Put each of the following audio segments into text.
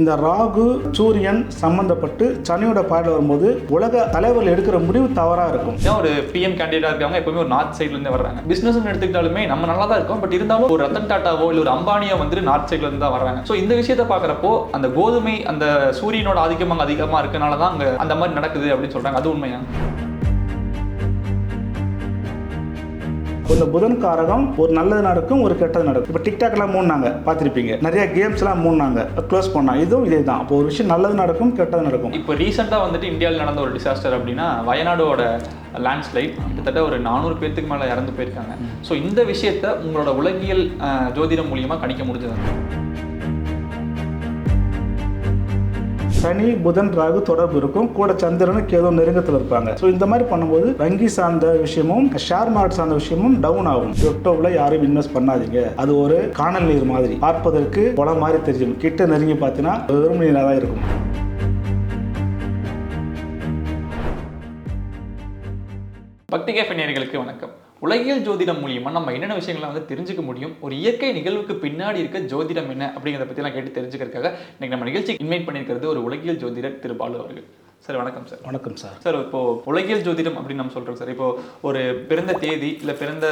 இந்த ராகு சூரியன் சம்பந்தப்பட்டு சனியோட பாடல் வரும்போது உலக தலைவர்கள் எடுக்கிற முடிவு தவறாக இருக்கும். ஏன் ஒரு பிஎம் கேண்டிடேட்டா இருக்காங்க எப்பவுமே ஒரு நார்த் சைட்ல இருந்து வர்றாங்க. பிசினஸ் எடுத்துக்கிட்டாலுமே நம்ம நல்லா தான் இருக்கும் பட் இருந்தாலும் ஒரு ரத்தன் டாட்டாவோ இல்ல ஒரு அம்பானியோ வந்து நார்த் சைட்ல இருந்து தான் வர்றாங்க. ஸோ இந்த விஷயத்த பாக்குறப்போ அந்த கோதுமை அந்த சூரியனோட ஆதிக்கம் அங்க அதிகமா இருக்கனால தான் அங்க அந்த மாதிரி நடக்குது அப்படின்னு சொல்றாங்க. அது உண்மையா? இந்த புதன் காரகம் ஒரு நல்லது நடக்கும் ஒரு கெட்டது நடக்கும். இப்போ டிக்டாக்லாம் மூணாங்க பார்த்துருப்பீங்க. நிறைய கேம்ஸ்லாம் மூணாங்க க்ளோஸ் பண்ணாங்க. இதுவும் இதே தான் அப்போ ஒரு விஷயம் நல்லது நடக்கும் கெட்டது நடக்கும். இப்போ ரீசெண்டாக வந்துட்டு இந்தியாவில் நடந்த ஒரு டிசாஸ்டர் அப்படின்னா வயநாடோட லேண்ட்ஸ்லைட் கிட்டத்தட்ட ஒரு நானூறு பேர்த்துக்கு மேலே இறந்து போயிருக்காங்க. ஸோ இந்த விஷயத்த உங்களோட உலகியல் ஜோதிடம் மூலியமா கணிக்க முடிஞ்சது? சனி புதன் ராகு தொடர்பு இருக்கும். கூட சந்திரனும் ஏதோ நெருங்கத்தில் இருப்பாங்க. ஸோ இந்த மாதிரி பண்ணும்போது வங்கி சார்ந்த விஷயமும் ஷேர் மார்க்கெட் சார்ந்த விஷயமும் டவுன் ஆகும். யூடியூப்ல யாரும் இன்வெஸ்ட் பண்ணாதீங்க. அது ஒரு காணல் நீர் மாதிரி. பார்ப்பதற்கு குளம் மாதிரி தெரியும். கிட்ட நெருங்கி பார்த்தீங்கன்னா வெறும் நீராக தான் இருக்கும். பக்திகை கேஃபே வணக்கம். உலகியல் ஜோதிடம் மூலியமா நம்ம என்னென்ன விஷயங்களை வந்து தெரிஞ்சுக்க முடியும்? ஒரு இயற்கை நிகழ்வுக்கு பின்னாடி இருக்க ஜோதிடம் என்ன? அப்படிங்கிறத பற்றிலாம் கேட்டு தெரிஞ்சுக்கிறதுக்காக இன்னைக்கு நம்ம நிகழ்ச்சி இன்வைட் பண்ணியிருக்கிறது ஒரு உலகியல் ஜோதிடர் திரு பாலு அவர்கள். சார் வணக்கம் சார். வணக்கம் சார். சார் இப்போ உலகியல் ஜோதிடம் அப்படின்னு நம்ம சொல்றோம் சார். இப்போ ஒரு பிறந்த தேதி இல்லை பிறந்த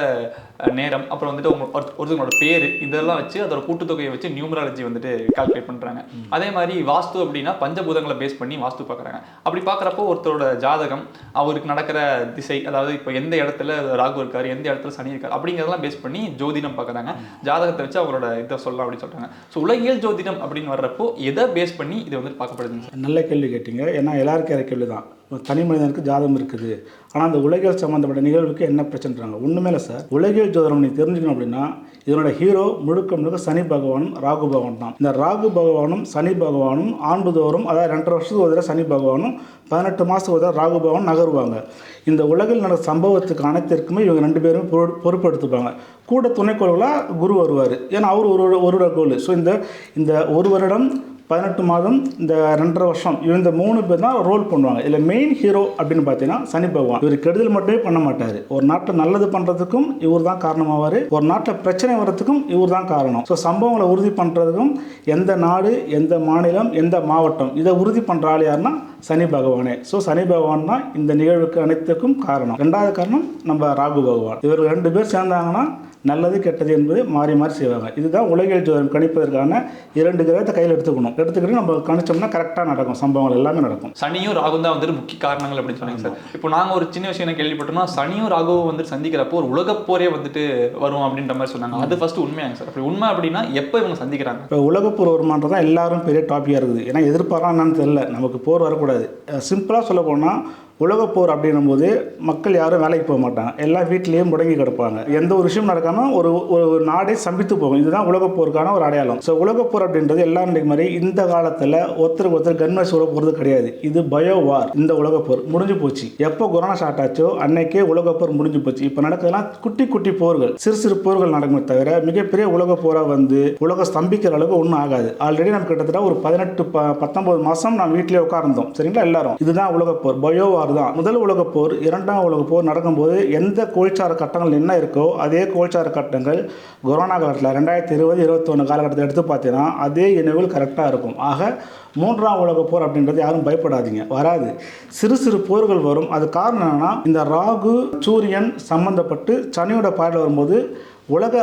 நேரம் அப்புறம் வந்துட்டு உங்க ஒருத்த- ஒருத்தவங்களோட பேர் இதெல்லாம் வச்சு அதோட கூட்டுத்தொகையை வச்சு நியூமராலஜி வந்துட்டு கால்குலேட் பண்றாங்க. அதே மாதிரி வாஸ்து அப்படின்னா பஞ்சபூதங்களை பேஸ் பண்ணி வாஸ்து பார்க்குறாங்க அப்படி பார்க்குறப்போ ஒருத்தரோட ஜாதகம் அவருக்கு நடக்கிற திசை அதாவது இப்போ எந்த இடத்துல ராகு இருக்காரு எந்த இடத்துல சனி இருக்காரு அப்படிங்கிறதெல்லாம் பேஸ் பண்ணி ஜோதிடம் பார்க்குறாங்க ஜாதகத்தை வச்சு அவரோட இதை சொல்லலாம் அப்படின்னு சொல்றாங்க. ஸோ உலகியல் ஜோதிடம் அப்படின்னு வர்றப்போ எதை பேஸ் பண்ணி இது வந்து பார்க்கப்படுதுங்க சார்? நல்ல கேள்வி கேட்டீங்க. ஏன்னா எல்லாருக்கும் இருக்கிற கேள்வி தான் தனி மனிதனுக்கு ஜாதகம் இருக்குது. ஆனால் அந்த உலகியல் சம்மந்தப்பட்ட நிகழ்வுக்கு என்ன பிரச்சனைறாங்க ஒன்றுமே இல்லை சார். உலகியல் ஜோதிடம் நீ தெரிஞ்சுக்கணும் அப்படின்னா இதனோட ஹீரோ முழுக்க முழுக்க சனி பகவானும் ராகு பகவான் தான். இந்த ராகு பகவானும் சனி பகவானும் ஆண்டுதோறும் அதாவது ரெண்டரை வருஷத்துக்கு ஒரு தடவை சனி பகவானும் பதினெட்டு மாதத்துக்கு ஒரு தடவை ராகு பகவான் நகருவாங்க. இந்த உலகில் நடந்த சம்பவத்துக்கு அனைத்திற்குமே இவங்க ரெண்டு பேரும் பொறு- பொறுப்பெடுத்துப்பாங்க கூட துணைக்கோள்களாக குரு வருவார். ஏன்னா அவர் ஒரு ஒரு கோல் ஸோ இந்த இந்த ஒரு வருடம் பதினெட்டு மாதம் இந்த ரெண்டரை வருஷம் இந்த மூணு பேர் தான் ரோல் பண்ணுவாங்க. இதில் மெயின் ஹீரோ அப்படின்னு பார்த்தீங்கன்னா சனி பகவான். இவர் கெடுதல் மட்டுமே பண்ண மாட்டார். ஒரு நாட்டில் நல்லது பண்ணுறதுக்கும் இவர் தான் காரணமாவார். ஒரு நாட்டில் பிரச்சனை வர்றதுக்கும் இவர் தான் காரணம். ஸோ சம்பவங்களை உறுதி பண்ணுறதுக்கும் எந்த நாடு எந்த மாநிலம் எந்த மாவட்டம் இதை உறுதி பண்ணுற ஆள் யாருன்னா சனி பகவானே. ஸோ சனி பகவான் தான் இந்த நிகழ்வுக்கு அனைத்துக்கும் காரணம். ரெண்டாவது காரணம் நம்ம ராகு பகவான். இவர் ரெண்டு பேர் சேர்ந்தாங்கன்னா நல்லது கெட்டது என்பது மாறி மாறி செய்வாங்க. இதுதான் உலகியல் ஜோதிடம். கணிப்பதற்கான இரண்டு கிரகத்தை கையில் எடுத்துக்கணும். எடுத்துக்கிட்டு நம்ம கணிச்சோம்னா கரெக்டாக நடக்கும். சம்பவங்கள் எல்லாமே நடக்கும். சனியும் ராகும் தான் வந்துட்டு முக்கிய காரணங்கள் அப்படின்னு சொன்னாங்க சார். இப்போ நாங்க ஒரு சின்ன விஷயம் என்ன கேள்விப்பட்டோம்னா சனியும் ராகுவும் வந்து சந்திக்கிறப்போ ஒரு உலகப் போரே வந்துட்டு வரும் அப்படின்ற மாதிரி சொன்னாங்க. அது ஃபர்ஸ்ட் உண்மையாங்க சார். அப்படி உண்மை அப்படின்னா எப்போ இவங்க சந்திக்கிறாங்க? இப்போ உலகப்போர் வருமானது தான் எல்லாரும் பெரிய டாப்பிக்காக இருக்குது. ஏன்னா எதிர்பார்க்கலாம் என்னன்னு தெரியல. நமக்கு போர் வரக்கூடாது. சிம்பிளாக சொல்ல போனால் உலகப்போர் அப்படின்னும் போது மக்கள் யாரும் வேலைக்கு போக மாட்டாங்க. எல்லா வீட்லேயும் முடங்கி கிடப்பாங்க. எந்த ஒரு விஷயம் நடக்காமல் ஒரு ஒரு நாடே சம்பித்து போகும். இதுதான் உலகப்போருக்கான ஒரு அடையாளம். ஸோ உலகப்போர் அப்படின்றது எல்லா மாதிரி இந்த காலத்தில் ஒருத்தருக்கு ஒருத்தர் கன்மை சூட போகிறது கிடையாது. இது பயோ வார். இந்த உலகப்போர் முடிஞ்சு போச்சு. எப்போ கொரோனா ஸ்டார்ட் ஆச்சோ அன்னைக்கே உலகப்போர் முடிஞ்சு போச்சு. இப்போ நடக்கிறதுலாம் குட்டி குட்டி போர்கள். சிறு சிறு போர்கள் நடக்குமே தவிர மிகப்பெரிய உலக போராக வந்து உலகம் ஸ்தம்பிக்கிற அளவுக்கு ஒன்றும் ஆகாது. ஆல்ரெடி நம்ம கிட்டத்தட்ட ஒரு பதினெட்டு ப பத்தொன்பது மாதம் நான் வீட்டிலே உட்கார்ந்தோம் சரிங்களா எல்லாரும். இதுதான் உலகப்போர் பயோ வார். தான் முதல் உலகப் போர் இரண்டாம் உலகப் போர் நடக்கும்போது எந்த கோல்சார கட்டங்கள் என்ன இருக்கோ அதே கோல்சார கட்டங்கள் கொரோனா காலத்தில் ரெண்டாயிரத்தி இருபது இருபத்தொன்று காலகட்டத்தை எடுத்து பார்த்தீங்கன்னா அதே இணைவுகள் கரெக்டாக இருக்கும். ஆக மூன்றாம் உலகப் போர் அப்படின்றது யாரும் பயப்படாதீங்க. வராது. சிறு சிறு போர்கள் வரும். அது காரணம் என்னென்னா இந்த ராகு சூரியன் சம்பந்தப்பட்டு சனியோட பாடல் வரும்போது உலக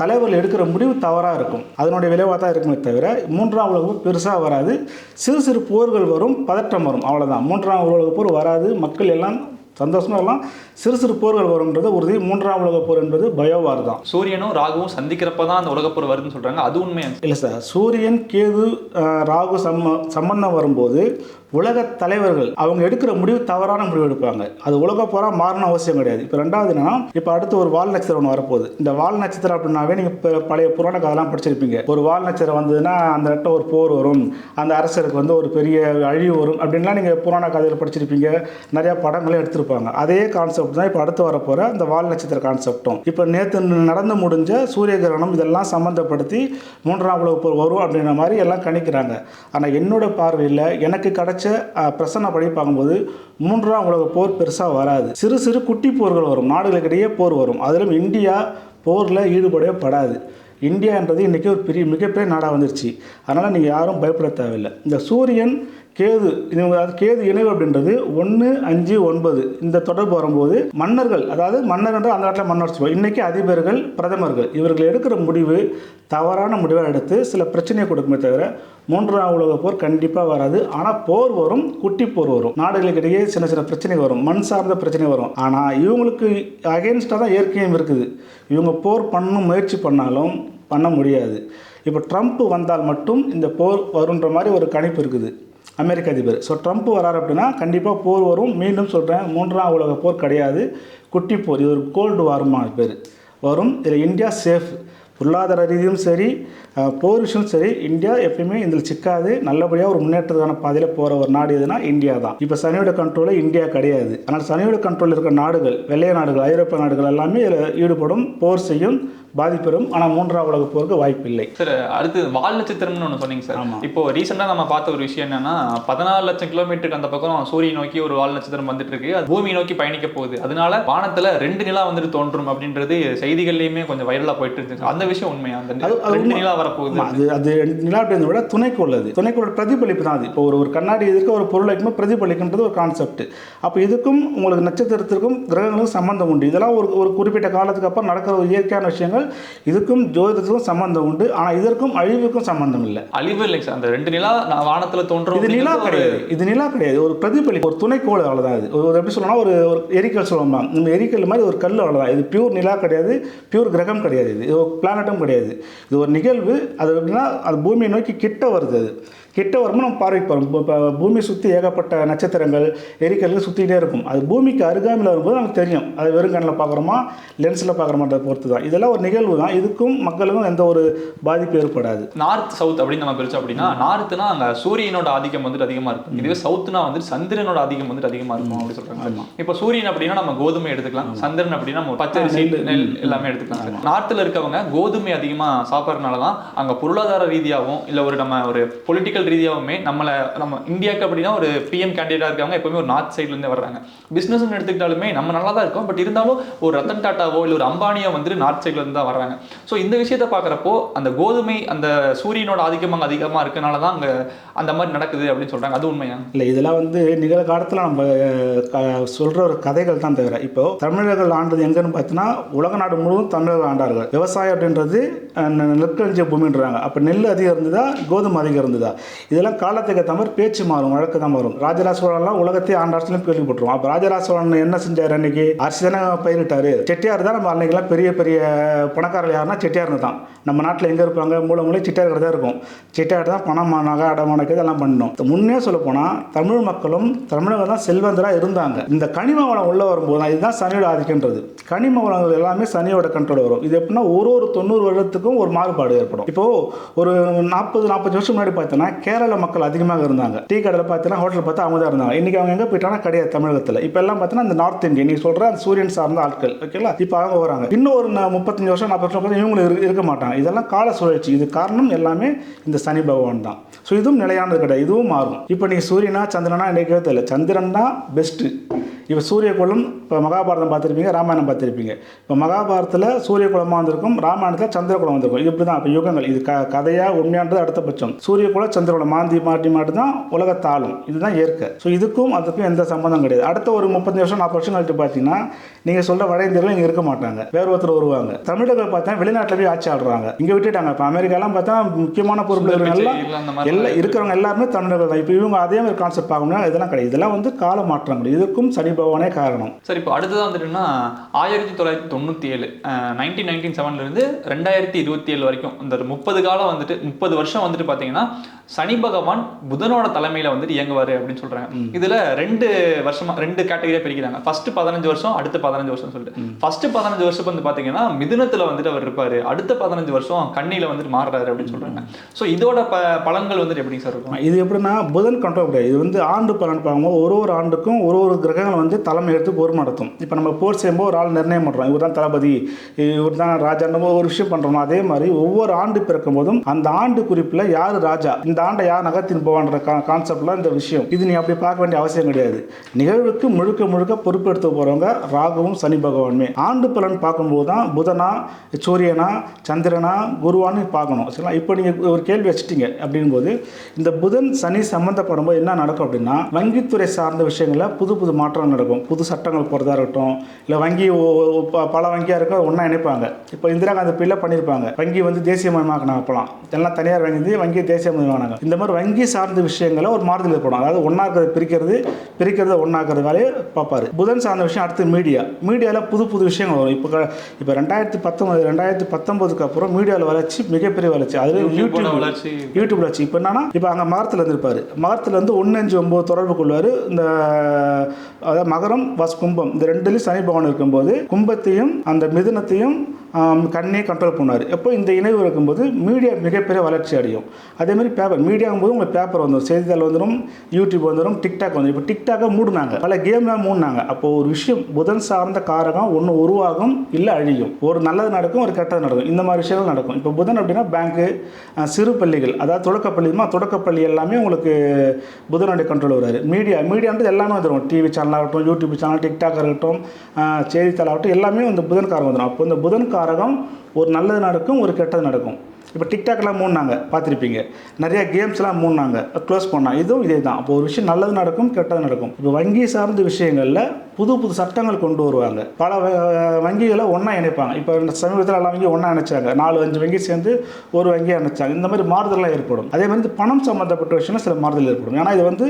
தலைவர்கள் எடுக்கிற முடிவு தவறாக இருக்கும். அதனுடைய விளைவாக தான் இருக்குமே தவிர மூன்றாம் உலக போர் பெருசாக வராது. சிறு சிறு போர்கள் வரும் பதட்டம் வரும் அவ்வளோதான் மூன்றாம் உலக போர் வராது மக்கள் எல்லாம் சந்தோஷமா எல்லாம் சிறு சிறு போர்கள் வரும்ன்றது உறுதி மூன்றாம் உலக போர் என்பது பயோவார் தான் சூரியனும் ராகுவும் சந்திக்கிறப்ப தான் அந்த உலகப் போர் வருதுன்னு சொல்றாங்க. அது உண்மையாங்க இல்லை சார் சூரியன் கேது ராகு சம்ம சம்பந்தம் வரும்போது உலக தலைவர்கள் அவங்க எடுக்கிற முடிவு தவறான முடிவு எடுப்பாங்க. அது உலக போரா மாறணும் அவசியம் கிடையாது. இப்போ ரெண்டாவது என்னன்னா இப்போ அடுத்து ஒரு வால் நட்சத்திரம் ஒன்று வரப்போகுது. இந்த வால் நட்சத்திரம் அப்படின்னாவே நீங்கள் இப்போ பழைய புராண கதைலாம் படிச்சிருப்பீங்க. ஒரு வால் நட்சத்திரம் வந்ததுன்னா அந்த இடத்துல ஒரு போர் வரும். அந்த அரசருக்கு வந்து ஒரு பெரிய அழிவு வரும். அப்படின்லாம் நீங்கள் புராண கதையில் படிச்சிருப்பீங்க. நிறைய படங்களும் எடுத்திருப்பாங்க. அதே கான்செப்ட் தான் இப்போ அடுத்து வரப்போகிற அந்த வால் நட்சத்திர கான்செப்டும் இப்போ நேற்று நடந்து முடிஞ்ச சூரிய கிரகணம் இதெல்லாம் சம்மந்தப்படுத்தி மூன்றாம் உலக போர் வரும் அப்படின்ற மாதிரி எல்லாம் கணிக்கிறாங்க. ஆனால் என்னோட பார்வையில் எனக்கு கிடைச்ச அஹ், பிரசன்ன படி பார்க்கும்போது மூன்றாம் உலக போர் பெருசாக வராது. சிறு சிறு குட்டி போர்கள் வரும். நாடுகளுக்கிடையே போர் வரும். அதிலும் இந்தியா போரில் ஈடுபடவே படாது. இந்தியான்றது இன்றைக்கி ஒரு பெரிய மிகப்பெரிய நாடாக வந்துருச்சு. அதனால் நீங்கள் யாரும் பயப்பட தேவையில்லை. இந்த சூரியன் கேது இவங்க அதாவது கேது இணைவு அப்படின்றது ஒன்று அஞ்சு ஒன்பது. இந்த தொடர்பு வரும்போது மன்னர்கள் அதாவது மன்னர் என்று அந்த நாட்டில் மன்னர் சொல்லுவோம் இன்றைக்கி அதிபர்கள் பிரதமர்கள் இவர்கள் எடுக்கிற முடிவு தவறான முடிவாக எடுத்து சில பிரச்சனையை கொடுக்குமே தவிர மூன்றாம் உலக போர் கண்டிப்பாக வராது. ஆனால் போர் வரும் குட்டி போர் வரும். நாடுகளுக்கிடையே சின்ன சின்ன பிரச்சனை வரும் மண் சார்ந்த பிரச்சனை வரும். ஆனால் இவங்களுக்கு அகேன்ஸ்டாக தான் இயற்கையும் இருக்குது. இவங்க போர் பண்ணும் முயற்சி பண்ணாலும் பண்ண முடியாது. இப்போ ட்ரம்ப் வந்தால் மட்டும் இந்த போர் வருன்ற மாதிரி ஒரு கணிப்பு இருக்குது. அமெரிக்க அதிபர். ஸோ ட்ரம்ப் வராரு அப்படின்னா கண்டிப்பாக போர் வரும். மீண்டும் சொல்கிறேன் மூன்றாம் உலக போர் கிடையாது. குட்டி போர் இது ஒரு கோல்டு வார்மா பேர். வரும். இதில் இந்தியா சேஃப் பொருளாதார ரீதியும் சரி போர் விஷயம் சரி இந்தியா எப்பயுமே இதில் சிக்காது. நல்லபடியாக ஒரு முன்னேற்றத்துக்கான பாதையில் போகிற ஒரு நாடு எதுனா இந்தியா தான். இப்போ சனியோட கண்ட்ரோலில் இந்தியா கிடையாது. ஆனால் சனியோட கண்ட்ரோலில் இருக்கிற நாடுகள் வெள்ளைய நாடுகள் ஐரோப்பிய நாடுகள் எல்லாமே இதில் ஈடுபடும் போர் செய்யும் பாதிப்பெறும். ஆனால் மூன்றாம் உலக போருக்கு வாய்ப்பில்லை. சார் அடுத்து வால் நட்சத்திரம்னு ஒன்று சொன்னீங்க சார். ஆமா. இப்போ ரீசெண்டாக நம்ம பார்த்த ஒரு விஷயம் என்னன்னா பதினாலு லட்சம் கிலோமீட்டருக்கு அந்த பக்கம் சூரியன் நோக்கி ஒரு வால் நட்சத்திரம் வந்துட்டு இருக்கு அது பூமி நோக்கி பயணிக்க போகுது. அதனால வானத்துல ரெண்டு நிலா வந்துட்டு தோன்றும் அப்படின்றது செய்திகள்லயுமே கொஞ்சம் வைரலா போயிட்டு இருந்துச்சு அந்த விஷயம் உண்மையா? அந்த ரெண்டு. நிலா வரப்போகுது. அது அது நிலா அப்படின்றத விட துணைக்கோள் அது துணைக்கோள் பிரதிபலிப்பு தான் அது. இப்போ ஒரு ஒரு கண்ணாடி எதிர்க்க ஒரு பொருள் வைக்கும்போது பிரதிபலிக்கின்றது ஒரு கான்செப்ட் அப்போ இதுக்கும் உங்களுக்கு நட்சத்திரத்திற்கும் கிரகங்களுக்கும் சம்பந்தம் உண்டு. இதெல்லாம் ஒரு ஒரு குறிப்பிட்ட காலத்துக்கு அப்புறம் நடக்கிற ஒரு இயற்கையான விஷயங்கள். இதுக்கும் ஜோதிடத்துக்கும் சம்பந்தம் உண்டு. ஆனால் இதற்கும் அழிவுக்கும் சம்பந்தம் இல்லை. அழிவு இல்லைங்க சார். அந்த ரெண்டு நிலா வானத்துல தோன்றும் இது நிலா கிடையாது. இது நிலா கிடையாது. ஒரு பிரதிபலிப்பு ஒரு துணைக்கோள் அவ்வளோதான் இது. ஒரு எப்படி சொல்லணும்னா ஒரு ஒரு எரிக்கல் சொல்லலாம் நம்ம எரிக்கல் மாதிரி ஒரு கல் அவ்வளோதான் இது பியூர் நிலா கிடையாது. பியூர் கிரகம் கிடையாது. இது இது ஒரு பிளானட்டும் கிடையாது. இது ஒரு நிகழ்வு. அது எப்படின்னா அது பூமியை நோக்கி கிட்ட வருது அது. கிட்ட வரும்போது நம்ம பார்வைக்கு வரும் இப்போ பூமி சுற்றி ஏகப்பட்ட நட்சத்திரங்கள் எரிக்கல்கள் சுற்றிக்கிட்டே இருக்கும். அது பூமிக்கு அருகாமையில் வரும்போது நமக்கு தெரியும். அது வெறும் கண்ணில் பார்க்குறோமா லென்ஸில் பார்க்குறோமான்றதை பொறுத்து தான் இதெல்லாம் ஒரு நிகழ்வு தான். இதுக்கும் மக்களுக்கும் எந்த ஒரு பாதிப்பு ஏற்படாது. நார்த் சவுத் அப்படின்னு நம்ம பிரிச்சோம் அப்படின்னா நார்த்னா அங்க சூரியனோட ஆதிக்கம் வந்துட்டு அதிகமா இருக்கும். இதுவே சவுத்னா வந்துட்டு சந்திரனோட ஆதிக்கம் வந்துட்டு அதிகமா இருக்கும் அப்படி சொல்றாங்க. இப்போ சூரியன் அப்படின்னா நம்ம கோதுமை எடுத்துக்கலாம். சந்திரன் அப்படின்னா நம்ம பச்சரிசி நெல் எல்லாமே எடுத்துக்கலாம். நார்த்ல இருக்கவங்க கோதுமை அதிகமா சாப்பிட்றதுனால தான் அங்க பொருளாதார ரீதியாகவும் இல்ல ஒரு நம்ம ஒரு பொலிட்டிக்கல் ரீதியாகவுமே நம்மளை நம்ம இந்தியாவுக்கு அப்படின்னா ஒரு பிஎம் கேண்டிடேட்டா இருக்கவங்க எப்பவுமே ஒரு நார்த் சைட்லேருந்து வர்றாங்க. பிஸ்னஸ்னு எடுத்துக்கிட்டாலுமே நம்ம நல்லா தான் இருக்கோம். பட் இருந்தாலும் ஒரு ரத்தன் டாட்டாவோ இல்லை ஒரு அம்பானியோ வந்துட்டு நார்த் சைட்லேருந்து தான் வர்றாங்க. ஸோ இந்த விஷயத்தை பார்க்குறப்போ அந்த கோதுமை அந்த சூரியனோட ஆதிக்கமாக அங்கே அதிகமாக இருக்கனால தான் அங்கே அந்த மாதிரி நடக்குது அப்படின்னு சொல்கிறாங்க அது உண்மையா? இல்லை இதெல்லாம் வந்து நிகழ்காலத்தில் நம்ம க- ஒரு கதைகள் தான் தவிர இப்போ தமிழர்கள் ஆண்டது எங்கன்னு பார்த்தீங்கன்னா உலக நாடு முழுவதும் தமிழர்கள் ஆண்டார்கள். விவசாயம் அப்படின்றது அஹ், நெற்களஞ்சிய பூமின்றாங்க. அப்போ நெல் அதிகம் இருந்ததா கோதுமை அதிகம் இருந்ததா இதெல்லாம் காலத்துக்கு ஏற்ற மாதிரி பேச்சு மாறும் வழக்கு தான் மாறும் ராஜராஜ சோழன்லாம் உலகத்தையே ஆண்டாட்சியிலும் கேள்விப்பட்டுருவோம் அப்போ ராஜராஜ சோழன் என்ன செஞ்சார் அன்னைக்கு? அரிசி தானே பயிரிட்டாரு. செட்டியார் தான் நம்ம அன்னைக்கெல்லாம் பெரிய பெரிய பணக்காரர் யாருன்னா செட்டியார்னு தான். நம்ம நாட்டில் எங்கே இருப்பாங்க? மூல மூலை செட்டியார் தான் இருக்கும். செட்டியார் தான் பணம் நகை அடமானக்கு இதெல்லாம் பண்ணணும் முன்னே சொல்ல போனால் தமிழ் மக்களும் தமிழர்கள் தான் செல்வந்தராக இருந்தாங்க. இந்த கனிம வளம் உள்ளே வரும்போது தான் இதுதான் சனியோட ஆதிக்கன்றது கனிம வளங்கள் எல்லாமே சனியோட கண்ட்ரோல் வரும். இது எப்படின்னா ஒரு ஒரு தொண்ணூறு வருடத்துக்கும் ஒரு மாறுபாடு ஏற்படும். இப்போது ஒரு நாற்பது நாற்பது வருஷம் முன்னாடி பார்த்தோன்னா கேரள மக்கள் அதிகமாக இருந்தாங்க. டீ கடையில் பார்த்தீங்கன்னா ஹோட்டலில் பார்த்தா அவங்க தான் இருந்தாங்க. இன்னைக்கு அவங்க எங்கே போயிட்டாங்கன்னா கிடையாது தமிழகத்தில். இப்போ எல்லாம் பார்த்தீங்கன்னா இந்த நார்த் இந்தியன் நீ சொல்கிற அந்த சூரியன் சார்ந்த ஆட்கள் ஓகேங்களா இப்போ அவங்க வராங்க. இன்னும் ஒரு நா- முப்பத்தஞ்சு வருஷம் நாற்பது வருஷம் பார்த்தா இவங்களும் இரு- இருக்க மாட்டாங்க. இதெல்லாம் கால சுழற்சி. இது காரணம் எல்லாமே இந்த சனி பகவான் தான். ஸோ இதுவும் நிலையானது கிடையாது. இதுவும் மாறும். இப்போ நீ சூரியனா சந்திரனா நினைக்கவே தெரியல. சந்திரன் தான் பெஸ்ட்டு இப்போ சூரியகுலம் இப்போ மகாபாரதம் பார்த்துருப்பீங்க ராமாயணம் பார்த்துருப்பீங்க. இப்போ மகாபாரதத்தில் சூரிய குலமாக வந்திருக்கும் ராமாயணத்தில் சந்திரகுலம் வந்திருக்கும். இது இப்படி தான் இப்போ யுகங்கள். இது க கதையாக உண்மையானது அடுத்த பட்சம். சூரிய சந்திர குலம் மாந்தி மாட்டி மாட்டி தான் உலகத்தாளும் இதுதான் இயற்கை. ஸோ இதுக்கும் அதுக்கும் எந்த சம்மந்தம் கிடையாது. அடுத்த ஒரு முப்பத்தஞ்சு வருஷம் நாற்பது வருஷம் கழித்து பார்த்தீங்கன்னா நீங்கள் சொல்கிற வட இந்தியர்கள் இங்கே இருக்க மாட்டாங்க. வேறு ஒருத்தர் வருவாங்க. தமிழர்கள் பார்த்தா வெளிநாட்டில் போய் ஆட்சி ஆடுறாங்க இங்கே விட்டுட்டாங்க. இப்போ அமெரிக்காலாம் பார்த்தா முக்கியமான சுந்தர் எல்லாம் எல்லாம் இருக்கிறவங்க எல்லாருமே தமிழர்கள் தான். இப்போ இவங்க அதே மாதிரி கான்செப்ட் பார்க்கணும்னா இதெல்லாம் கிடையாது. இதெல்லாம் வந்து கால மாற்றங்கள். இதுக்கும் சனி பகவானே காரணம். சரி இப்போ அடுத்ததான் வந்துட்டுன்னா ஆயிரத்தி தொள்ளாயிரத்தி தொண்ணூற்றி ஏழு நைன்டீன் நைன்டீன் செவன்லேருந்து ரெண்டாயிரத்தி இருபத்தி ஏழு வரைக்கும் இந்த முப்பது காலம் வந்துட்டு முப்பது வருஷம் வந்துட்டு பார்த்தீங்கன்னா சனி பகவான் புதனோட தலைமையில வந்துட்டு இயங்குவார் அப்படின்னு சொல்றாங்க. இதுல ரெண்டு வருஷமா ரெண்டு கேட்டகரியா பிரிக்கிறாங்க. ஃபர்ஸ்ட் பதினஞ்சு வருஷம் அடுத்த பதினஞ்சு வருஷம் சொல்லிட்டு. ஃபர்ஸ்ட் பதினஞ்சு வருஷம் வந்து பாத்தீங்கன்னா மிதுனத்துல வந்துட்டு அவர் இருப்பாரு. அடுத்த பதினஞ்சு வருஷம் கண்ணியில வந்துட்டு மாறுறாரு அப்படின்னு சொல்றாங்க. ஸோ இதோட ப பலன்கள் வந்துட்டு எப்படி சார் இருக்கும்? இது எப்படின்னா புதன் கண்ட்ரோல் கிடையாது. இது வந்து ஆண்டு பலன் பார்க்கும்போது ஒரு ஒரு ஆண்டுக்கும் ஒரு ஒரு கிரகங்கள் வந்து தலைமை எடுத்து போர் நடத்தும். இப்போ நம்ம போர் செய்யும்போது ஒரு ஆள் நிர்ணயம் பண்ணுறோம் இவர் தான் தளபதி இவர் தான் ராஜா ஒரு விஷயம் பண்ணுறோம் அதே மாதிரி ஒவ்வொரு ஆண்டு பிறக்கும் போதும் அந்த ஆண்டு குறிப்பில் யார் ராஜா இந்த ஆண்டை யார் நகர்த்தின் போவான்ற கா கான்செப்ட்லாம் இந்த விஷயம். இது நீ அப்படி பார்க்க வேண்டிய அவசியம் கிடையாது. நிகழ்வுக்கு முழுக்க முழுக்க பொறுப்பெடுத்து போகிறவங்க ராகு ராகுவும் சனி பகவானுமே. ஆண்டு பலன் பார்க்கும்போது தான் புதனா சூரியனா சந்திரனா குருவான்னு பார்க்கணும். சரிங்களா? இப்போ நீங்கள் ஒரு கேள்வி வச்சுட்டீங்க அப்படிங்கும்போது இந்த புதன் சனி சம்மந்தப்படும் போது என்ன நடக்கும் அப்படின்னா வங்கித்துறை சார்ந்த விஷயங்களில் புது புது மாற்றம் நடக்கும். புது சட்டங்கள் போகிறதா இருக்கட்டும் இல்லை வங்கி ப- பல வங்கியாக இருக்க ஒன்றா இணைப்பாங்க. இப்போ இந்திரா காந்தி பிள்ளை பண்ணியிருப்பாங்க. வங்கி வந்து தேசியமயமாக்கினாங்க அப்போலாம் எல்லாம் தனியார் வங்கி வங்கி வங்கியை தேசியமயமானாங்க இந்த மாதிரி வங்கி சார்ந்த விஷயங்களை ஒரு மாறுதல் ஏற்படும் அதாவது ஒன்றா இருக்கிறது பிரிக்கிறது பிரிக்கிறத ஒன்றாக்குறது வேலையை பார்ப்பாரு. புதன் சார்ந்த விஷயம் அடுத்து மீடியா. மீடியாவில் புது புது விஷயங்கள் வரும். இப்போ இப்போ ரெண்டாயிரத்தி பத்தொம்பது ரெண்டாயிரத்தி பத்தொம்போதுக்கு அப்புறம் மீடியாவில் வளர்ச்சி மிகப்பெரிய வளர்ச்சி. அது யூடியூபோட யூடியூப் வளர்ச்சி. யூடியூப் வளர்ச்சி. இப்போ என்னன்னா இப்போ அங்கே மகரத்தில் இருந்திருப்பாரு. மகரத்தில் இருந்து ஒன்று அஞ்சு ஒம்பது தொடர்பு கொள்வார். இந்த அதாவது மகரம் வஸ் கும்பம். இந்த ரெண்டுலையும் சனி பகவான் இருக்கும்போது கும்பத்தையும் அந்த மிதுனத்தையும் கண்ணே கண்ட்ரோல் பண்ணார். எப்போ இந்த இணைவு இருக்கும்போது மீடியா மிகப்பெரிய வளர்ச்சி அடையும். அதேமாதிரி பேப்பர் மீடியாங்கும்போது உங்களுக்கு பேப்பர் வந்துடும் செய்தித்தாள் வந்துடும் யூடியூப் வந்துடும் டிக்டாக் வந்துடும் இப்போ டிக்டாக்கை மூடினாங்க. பல கேம்லாம் மூடினாங்க. அப்போ ஒரு விஷயம் புதன் சார்ந்த காரகம் ஒன்று உருவாகும் இல்லை அழியும். ஒரு நல்லது நடக்கும் ஒரு கெட்டது நடக்கும். இந்த மாதிரி விஷயங்கள் நடக்கும். இப்போ புதன் அப்படின்னா பேங்க்கு சிறு பள்ளிகள். அதாவது தொடக்கப்பள்ளிமா தொடக்கப்பள்ளி எல்லாமே உங்களுக்கு புதனுடைய கண்ட்ரோல் வராரு. மீடியா மீடியான்றது எல்லாமே வந்துடும் டிவி சேனல் ஆகட்டும் யூடியூப் சேனல் டிக்டாக் இருக்கட்டும் செய்தித்தாள் ஆகட்டும் எல்லாமே வந்து புதன் காரம் வந்துடும் அப்போ இந்த புதன் காரகம் ஒரு நல்லது நடக்கும் ஒரு கெட்டது நடக்கும். இப்போ டிக்டாக்லாம் மூணாங்க பார்த்துருப்பீங்க. நிறைய கேம்ஸ்லாம் மூணாங்க க்ளோஸ் பண்ணாங்க. இதுவும் இதே தான் அப்போ ஒரு விஷயம் நல்லது நடக்கும் கெட்டது நடக்கும். இப்போ வங்கி சார்ந்த விஷயங்களில் புது புது சட்டங்கள் கொண்டு வருவாங்க. பல வங்கிகளை ஒன்றா இணைப்பாங்க. இப்போ இந்த சமீபத்தில் எல்லா வங்கியும் ஒன்றா இணைச்சாங்க. நாலு அஞ்சு வங்கி சேர்ந்து ஒரு வங்கியை இணைச்சாங்க. இந்த மாதிரி மாறுதல்லாம் ஏற்படும். அதே மாதிரி இந்த பணம் சம்மந்தப்பட்ட விஷயங்கள் சில மாறுதல் ஏற்படும். ஏன்னா இது வந்து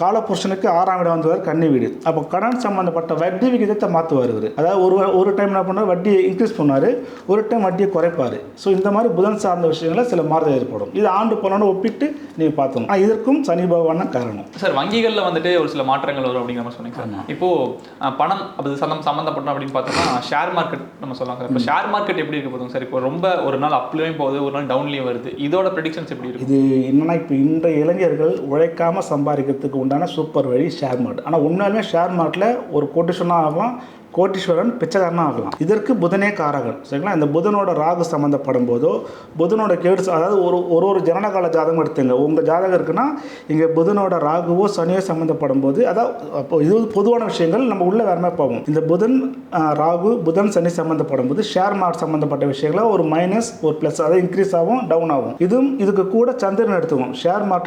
காலபுருஷனுக்கு ஆறாம் இடம் வந்தவர் கன்னி வீடு. அப்போ கடன் சம்மந்தப்பட்ட வட்டி விகிதத்தை மாற்றுவார் இவர். அதாவது ஒரு ஒரு டைம் என்ன பண்ணார் வட்டியை இன்க்ரீஸ் பண்ணார் ஒரு டைம் வட்டியை குறைப்பார். ஸோ இந்த மாதிரி புதன் சார்ந்த விஷயங்களில் சில மாறுதல் ஏற்படும். இது ஆண்டு பலனோட ஒப்பிட்டு நீங்கள் பார்த்தணும் ஆனால் இதற்கும் சனி பகவான் காரணம். சார் வங்கிகள்ல வந்துட்டு ஒரு சில மாற்றங்கள் வரும் அப்படிங்கிற மாதிரி சொன்னீங்க சார். இப்போ அஹ், பணம் அது சந்தம் சம்மந்தப்பட்டோம் அப்படின்னு பார்த்தோம்னா ஷேர் மார்க்கெட் நம்ம சொல்லலாம் சார் இப்போ ஷேர் மார்க்கெட் எப்படி இருக்க போதும் சார் இப்போ ரொம்ப ஒரு நாள் அப்லயும் போகுது ஒரு நாள் டவுன்லயும் வருது. இதோட ப்ரெடிக்ஷன்ஸ் எப்படி இருக்கும் இது என்னன்னா இப்போ இன்றைய இளைஞர்கள் உழைக்காம சம்பாதிக்கிறதுக்கு உண்டான சூப்பர் வழி ஷேர் மார்க்கெட் ஆனால் உண்மையாலுமே ஷேர் மார்க்கெட்டில் ஒரு கோட்டீஸ்வரனாக ஆகலாம். கோட்டீஸ்வரன் பிச்சைக்காரனாக ஆகலாம் இதற்கு புதனே காரகன். சரிங்களா? இந்த புதனோட ராகு சம்மந்தப்படும் போதோ புதனோட கேடு அதாவது ஒரு ஒரு ஒரு ஜனனகால ஜாதகம் எடுத்துங்க. உங்கள் ஜாதகம் இருக்குன்னா இங்கே புதனோட ராகுவோ சனியோ சம்மந்தப்படும் போது அதாவது அப்போ இது பொதுவான விஷயங்கள் நம்ம உள்ள வேற மாதிரி போவோம் இந்த புதன் ராகு புதன் சனி சம்மந்தப்படும் போது ஷேர் மார்க் சம்மந்தப்பட்ட விஷயங்கள ஒரு மைனஸ் ஒரு ப்ளஸ் அதாவது இன்க்ரீஸ் ஆகும் டவுன் ஆகும். இதுவும் இதுக்கு கூட சந்திரன் எடுத்துக்குவோம். Share market